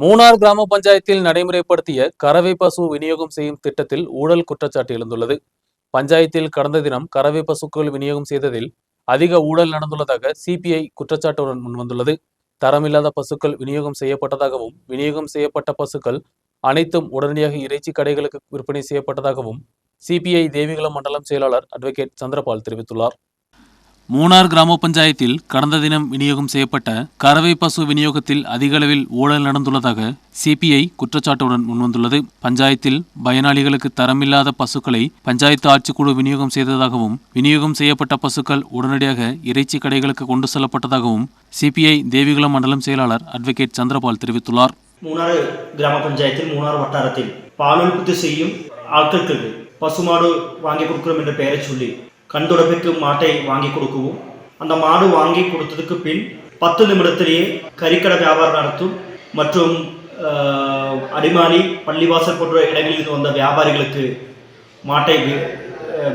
மூணார் கிராம பஞ்சாயத்தில் நடைமுறைப்படுத்திய கறவை பசு விநியோகம் செய்யும் திட்டத்தில் ஊழல் குற்றச்சாட்டு எழுந்துள்ளது. பஞ்சாயத்தில் கடந்த தினம் கறவை பசுக்கள் விநியோகம் செய்ததில் அதிக ஊழல் நடந்துள்ளதாக சிபிஐ குற்றச்சாட்டுடன் முன்வந்துள்ளது. தரமில்லாத பசுக்கள் விநியோகம் செய்யப்பட்டதாகவும் விநியோகம் செய்யப்பட்ட பசுக்கள் அனைத்தும் உடனடியாக இறைச்சி கடைகளுக்கு விற்பனை செய்யப்பட்டதாகவும் சிபிஐ தேவிகுளம் மண்டலம் செயலாளர் அட்வொகேட் சந்திரபால் தெரிவித்துள்ளார். மூணார் கிராம பஞ்சாயத்தில் கடந்த தினம் விநியோகம் செய்யப்பட்ட கறவை பசு விநியோகத்தில் அதிக அளவில் ஊழல் நடந்துள்ளதாக சிபிஐ குற்றச்சாட்டுடன் முன்வந்துள்ளது. பஞ்சாயத்தில் பயனாளிகளுக்கு தரமில்லாத பசுக்களை பஞ்சாயத்து ஆட்சிக்குழு விநியோகம் செய்ததாகவும் விநியோகம் செய்யப்பட்ட பசுக்கள் உடனடியாக இறைச்சி கடைகளுக்கு கொண்டு செல்லப்பட்டதாகவும் சிபிஐ தேவிகுளம் மண்டலம் செயலாளர் அட்வொகேட் சந்திரபால் தெரிவித்துள்ளார். மூணாறு கிராம பஞ்சாயத்தில் மூணாறு வட்டாரத்தில் பால் உற்பத்தி செய்யும் ஆட்களுக்கு பசுமாடு வாங்கி கொடுக்கிறோம் என்ற பெயரை சொல்லி கண்துடப்பிற்கு மாட்டை வாங்கி கொடுக்குவோம். அந்த மாடு வாங்கி கொடுத்ததுக்கு பின் பத்து நிமிடத்திலேயே கறிக்கடை வியாபாரம் நடத்தும் மற்றும் அடிமாலி பள்ளிவாசல் போன்ற இடங்களில் இருந்து வந்த வியாபாரிகளுக்கு மாட்டை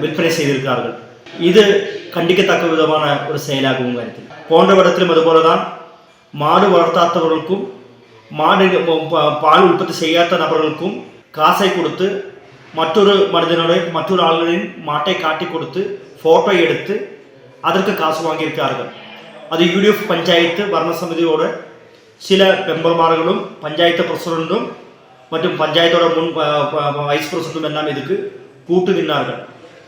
விற்பனை செய்திருக்கிறார்கள். இது கண்டிக்கத்தக்க விதமான ஒரு செயலாகவும் கருத்து போன்ற இடத்திலும் அதுபோலதான் மாடு வளர்த்தாதவர்களுக்கும் மாடு பால் உற்பத்தி செய்யாத நபர்களுக்கும் காசை கொடுத்து மற்றொரு மனிதனுடைய மற்றொரு ஆள்களின் மாட்டை காட்டி கொடுத்து ஃபோட்டோ எடுத்து அதற்கு காசு வாங்கியிருக்கிறார்கள். அது யூடிஎஃப் பஞ்சாயத்து வர்ண சில மெம்பர்மார்களும் பஞ்சாயத்து பிரசிடண்டும் மற்றும் பஞ்சாயத்தோட முன் வைஸ் பிரசிடண்டும் எல்லாம் இதுக்கு கூட்டு நின்றார்கள்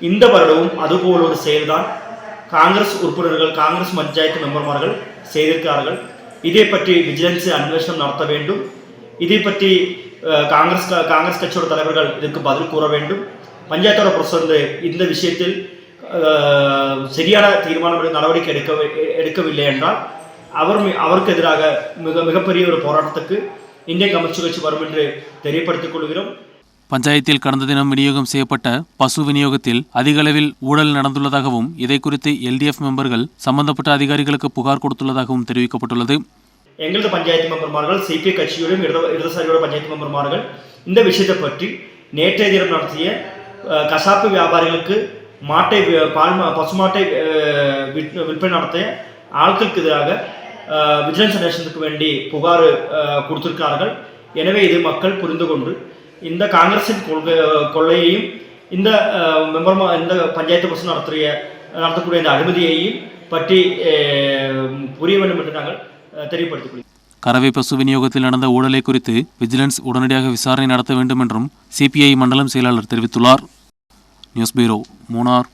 இந்த வருடமும் அதுபோல் ஒரு செயல்தான் காங்கிரஸ் உறுப்பினர்கள் காங்கிரஸ் பஞ்சாயத்து மெம்பர்மார்கள் செய்திருக்கிறார்கள். இதை பற்றி விஜிலன்ஸ் அன்வேஷனம் நடத்த வேண்டும். இதை பற்றி காங்கிரஸ் க- காங்கிரஸ் கட்சியோட தலைவர்கள் இதற்கு பதில் கூற வேண்டும் பஞ்சாயத்தோட பிரசிடண்ட் இந்த விஷயத்தில் சரியான தீர்மானம் நடவடிக்கை எடுக்க எடுக்கவில்லை என்றால் அவர் அவருக்கு எதிராக மிக மிகப்பெரிய ஒரு போராட்டத்துக்கு இந்திய கம்யூனிஸ்ட் கட்சி வரும் என்று தெரியப்படுத்திக் கொள்கிறோம் பஞ்சாயத்தில் கடந்த தினம் விநியோகம் செய்யப்பட்ட பசு விநியோகத்தில் அதிக அளவில் ஊழல் நடந்துள்ளதாகவும் இதை குறித்து எல்டிஎஃப் மெம்பர்கள் சம்பந்தப்பட்ட அதிகாரிகளுக்கு புகார் கொடுத்துள்ளதாகவும் தெரிவிக்கப்பட்டுள்ளது எங்களது பஞ்சாயத்து மெம்பர்மார்கள் சிபிஐ கட்சியோடும் இடது இடதுசாரியோட பஞ்சாயத்து மெம்பர்மார்கள் இந்த விஷயத்தை பற்றி நேற்றைய தினம் நடத்திய கசாப்பு வியாபாரிகளுக்கு மாட்டை பால் பசுமாட்டை விற்பனை நடத்திய ஆட்களுக்கு எதிராக விஜிலன்ஸ் நேஷனுக்கு வேண்டி புகார் கொடுத்திருக்கிறார்கள். எனவே இது மக்கள் புரிந்து கொண்டு இந்த காங்கிரஸின் கொள்கை கொள்ளையையும் இந்த அஹ், மெம்பர் இந்த பஞ்சாயத்து பசு நடத்திய நடத்தக்கூடிய இந்த அனுமதியையும் பற்றி புரிய வேண்டும் என்று நாங்கள் தெரியப்படுத்திக் கறவை பசு விநியோகத்தில் நடந்த ஊழலை குறித்து விஜிலன்ஸ் உடனடியாக விசாரணை நடத்த வேண்டும் என்றும் சிபிஐ மண்டலம் செயலாளர் தெரிவித்துள்ளார். நியூஸ் பீரோ மூனார்